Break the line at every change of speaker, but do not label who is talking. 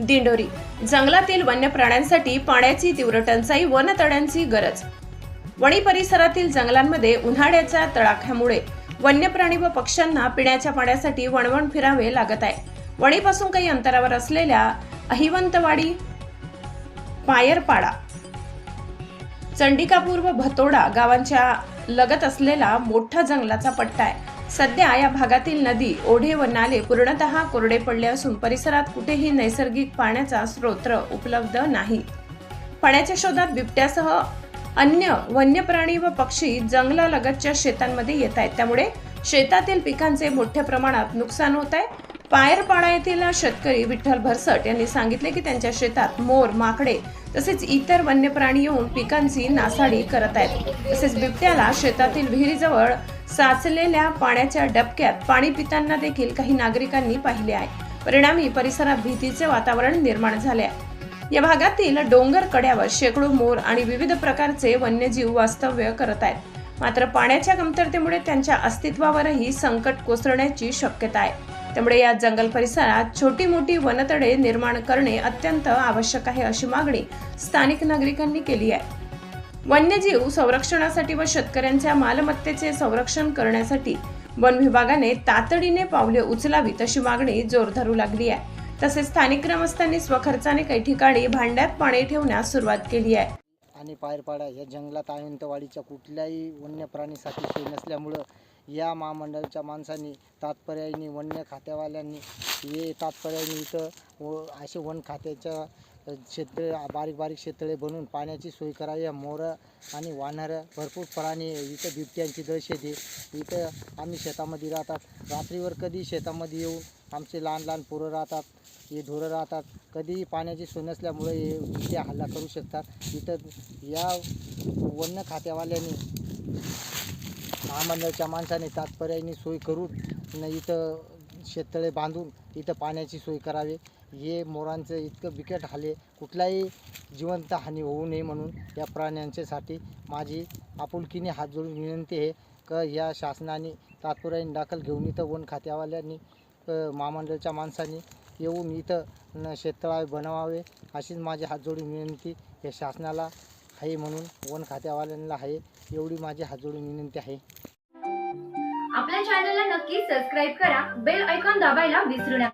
दिंडोरी. जंगलातील वन्य प्राण्यांसाठी पाण्याची तीव्र टंचाई वनतड्यांची गरज. वणी परिसरातील जंगलांमध्ये उन्हाळ्याच्या तडाख्यामुळे वन्य प्राणी व पक्ष्यांना पिण्याच्या पाण्यासाठी वणवण फिरावे लागत आहे. वणीपासून काही अंतरावर असलेल्या अहिवंतवाडी पायरपाडा चंडिकापूर व भतोडा गावांच्या लगत असलेला मोठा जंगलाचा पट्टा आहे. सध्या या भागातील नदी ओढे व नाले पूर्णतः कोरडे पडले असून परिसरात कुठेही नैसर्गिक पाण्याचा स्रोत उपलब्ध नाही. पाण्याच्या शोधात बिबट्यासह अन्य वन्य प्राणी व पक्षी जंगलालगतच्या शेतांमध्ये येत आहेत. त्यामुळे शेतातील पिकांचे मोठ्या प्रमाणात नुकसान होत आहे. पायरपाडा येथील शेतकरी विठ्ठल भरसट यांनी सांगितले की त्यांच्या शेतात मोर माकडे तसेच इतर वन्य प्राणी येऊन पिकांची नासाडी करत आहेत. तसेच बिबट्याला शेतातील विहिरीजवळ साचलेल्या पाण्याच्या डबक्यात पाणी पिताना देखील काही नागरिकांनी पाहिले आहे. परिणामी परिसरात भीतीचे वातावरण निर्माण झाले आहे. या भागातील डोंगर कड्यावर शेकडो मोर आणि विविध प्रकारचे वन्यजीव वास्तव्य करत आहेत. मात्र पाण्याच्या कमतरतेमुळे त्यांच्या अस्तित्वावरही संकट कोसळण्याची शक्यता आहे. त्यामुळे या जंगल परिसरात छोटी मोठी वनतडे निर्माण करणे अत्यंत आवश्यक आहे अशी मागणी स्थानिक नागरिकांनी केली आहे. वन्यजीव संरक्षणासाठी व शेतकऱ्यांच्या मालमत्तेचे संरक्षण करण्यासाठी वन विभागाने तातडीने पावले उचलावीत अशी मागणी जोर धरू लागली आहे. तसेच स्थानिक ग्रामस्थांनी स्वखर्चाने काही ठिकाणी भांड्यात पाणी ठेवण्यास सुरुवात केली आहे.
आणि पायरपाडा या जंगलात आयंतवाडीच्या कुठल्याही वन्य प्राणीसाठी सोय नसल्यामुळं या महामंडळाच्या माणसांनी तात्पर्याने वन्य खात्यावाल्यांनी हे तात्पर्याने इथं व असे वन खात्याच्या क्षेत्र बारीक बारीक क्षेत्रे बनवून पाण्याची सोय करावी. या मोरं आणि वानरं भरपूर प्राणी इथं बिबट्यांची दहशत आहे. इथं आम्ही शेतामध्ये राहतात. रात्रीवर कधी शेतामध्ये येऊन आमचे लहान लहान पोरं राहतात हे ढोरं राहतात. कधीही पाण्याची सोय नसल्यामुळे हे बिबट्या हल्ला करू शकतात. इथं या वन्य खात्यावाल्याने महामंडळाच्या माणसाने तात्पर्याने सोय करून न इथं शेततळे बांधून इथं पाण्याची सोय करावी. हे मोरांचं इतकं बिकट हाले कुठलाही जिवंत हानी होऊ नये म्हणून या प्राण्यांच्यासाठी माझी आपुलकीने हात जोडून विनंती आहे. क या शासनाने तात्पर्याने दाखल घेऊन इथं वन खात्यावाल्यांनी महामंडळाच्या माणसांनी येऊन इथं न शेततळावे बनवावे अशीच माझी हात जोडून विनंती या शासनाला आहे म्हणून वन खात्यावाल्यांना आहे एवढी माझी हात जोडून विनंती आहे.
आपल्या चॅनलला नक्की सबस्क्राईब करा बेल ऐकॉन दाबायला विसरू नका.